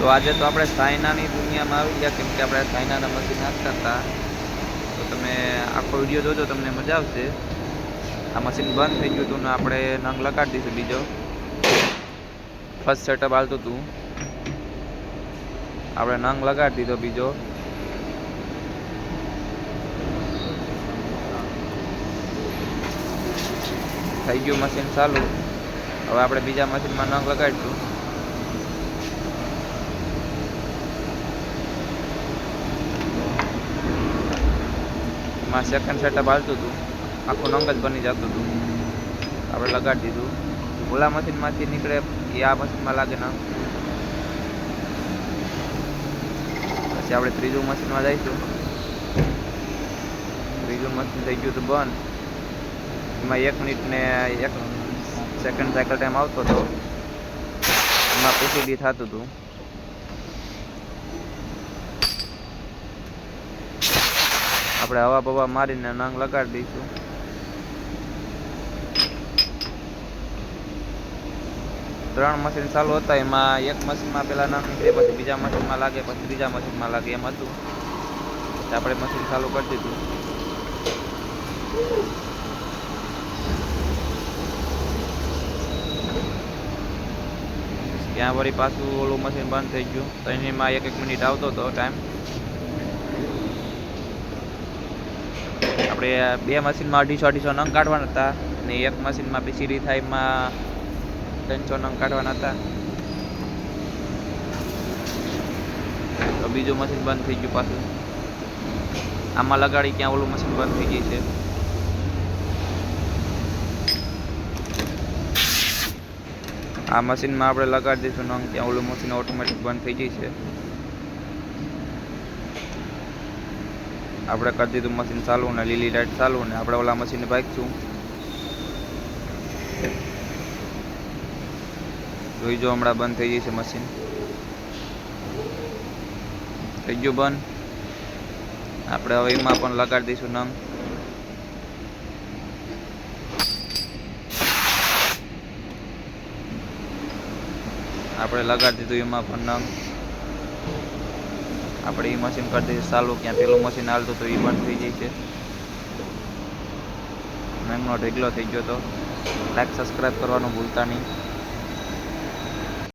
તો આજે તો આપણે સાયનાની દુનિયામાં આવી ગયા, કેમ કે આપણે સાયનાના મશીન નાખતા હતા. તો તમે આખો વીડિયો જોજો, તમને મજા આવશે. આ મશીન બંધ થઈ ગયું હતું ને આપણે નંગ લગાડી દઈશું બીજો. ફર્સ્ટ સેટઅપ હાલતું હતું. આપણે નંગ લગાડી દીધો બીજો. થઈ ગયું મશીન ચાલુ. હવે આપણે બીજા મશીનમાં નંગ લગાડીશું. માં સેકન્ડ સેટઅપ હાલતું હતું. આખું નંગ જ બની જતું હતું. આપણે લગાડી દીધું. ઓલા મશીનમાંથી નીકળે એ આ મશીનમાં લાગે ના. પછી આપણે ત્રીજું મશીનમાં જઈશું. ત્રીજું મશીન થઈ ગયું હતું બંધ. એમાં એક મિનિટ ને એક સેકન્ડ સાયકલ ટાઈમ આવતો હતો. એમાં પીસીડી થતું હતું. આપણે હવા બવા મારીને નંગ લગાડી દઈશું. ત્રણ મશીન ચાલુ હતા, એમાં એક મશીનમાં પેલા નંગ નીકળે પછી બીજા મશીનમાં લાગે, પછી ત્રીજા મશીનમાં લાગે, એમ હતું. આપણે મશીન ચાલુ કરી દીધું. ત્યાં વળી પાછું ઓલું મશીન બંધ થઈ ગયું. તો એમાં એક એક મિનિટ આવતો હતો ટાઈમ આપણે બે મશીનમાં અઢીસો અઢીસો નંગ કાઢવાના હતા અને એક મશીનમાં પીસીડી થાય એમાં ત્રણસો નંગ કાઢવાના હતા. તો બીજું મશીન બંધ થઈ ગયું પાછું. આમાં લગાડી ક્યાં ઓલું મશીન બંધ થઈ ગઈ છે. આ મશીનમાં આપણે લગાડી દઈશું નંગ, ત્યાં ઓલું મશીન ઓટોમેટિક બંધ થઈ ગઈ છે. આપણે કરી દીધું મશીન ચાલુ ને લીલી લાઇટ ચાલુ ને આપણે ઓલા મશીન ભાગશું. જોઈ જો હમણાં બંધ થઈ જશે મશીન થઈ ગયું બંધ. આપણે હવે એમાં પણ લગાડી દઈશું નંગ. આપણે લગાડી દીધું એમાં પણ નંગ. આપણે એ મશીન કરી દઈશું ચાલુ ક્યાં પેલું મશીન હાલતું તો એ બંધ થઈ છે. નંગનો ઢેગલો થઈ ગયો તો લાઈક સબસ્ક્રાઈબ કરવાનું ભૂલતા નહીં.